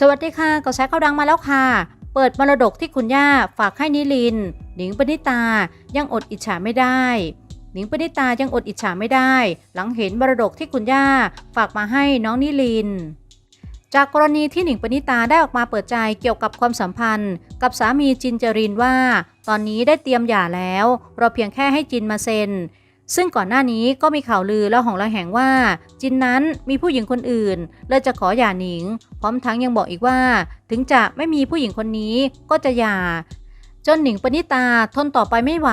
สวัสดีค่ะกระแสข่าวดังมาแล้วค่ะ เปิดมรดกที่คุณย่าฝากให้นิลิน หนิงปณิตายังอดอิจฉาไม่ได้ หนิงปณิตายังอดอิจฉาไม่ได้ หลังเห็นมรดกที่คุณย่าฝากมาให้น้องนิลิน จากกรณีที่หนิงปณิตาได้ออกมาเปิดใจเกี่ยวกับความสัมพันธ์ กับสามีจินจรินว่า ตอนนี้ได้เตรียมหย่าแล้ว เราเพียงแค่ให้จินมาเซ็น ซึ่งก่อนหน้านี้ก็มีข่าวลือและหองระแหงว่า จินนั้นมีผู้หญิงคนอื่นเลยจะขอหย่าหนิง พร้อมทั้งยังบอกอีกว่า ถึงจะไม่มีผู้หญิงคนนี้ก็จะหย่าจนหนิงปณิตาทนต่อไปไม่ไหว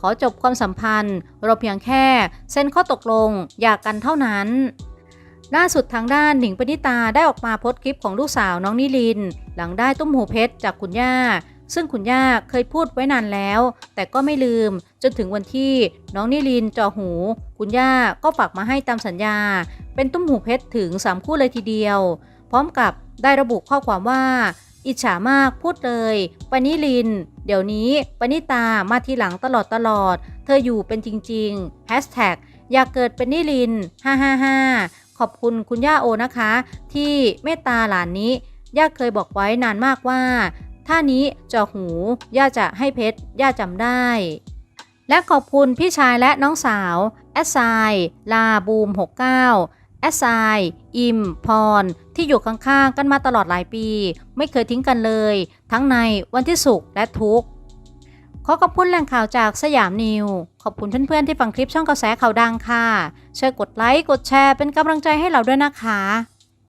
ขอจบความสัมพันธ์เราเพียงแค่เซ็นข้อตกลงหย่ากันเท่านั้น ล่าสุดทางด้านหนิงปณิตาได้ออกมาโพสต์คลิปของลูกสาวน้องนิลิน หลังได้ตุ้มหูเพชรจากคุณย่า ซึ่งคุณย่าเคยพูดไว้นานแล้ว แต่ก็ไม่ลืม จนถึงวันที่น้องนิลินจ่อหู คุณย่าก็ฝากมาให้ตามสัญญา เป็นตุ้มหูเพชรถึง 3 คู่เลยทีเดียว พร้อมกับได้ระบุข้อความว่า อิจฉามากพูดเลยปนิลิน เดี๋ยวนี้ปนิตามาทีหลังตลอดตลอด เธออยู่เป็นจริงๆแฮชแท็กอยากเกิดเป็นนิลิน555 ขอบคุณคุณย่าโอนะคะ ที่เมตตาหลานนี้ย่าเคยบอกไว้นานมากว่า ท่านี้จ่อหูย่าจะให้เพชรย่าจำได้ และขอบคุณพี่ชายและน้องสาว แอสไซลาบูม 69 แอสไซอิม พร ที่อยู่ข้างๆกันมาตลอดหลายปี ไม่เคยทิ้งกันเลย ทั้งในวันที่สุขและทุกข์ขอขอบคุณแหล่งข่าวจากสยามนิว ขอบคุณเพื่อนๆที่ฟังคลิปช่องกระแสข่าวดังค่ะ ช่วยกดไลค์ กดแชร์เป็นกำลังใจให้เราด้วยนะคะ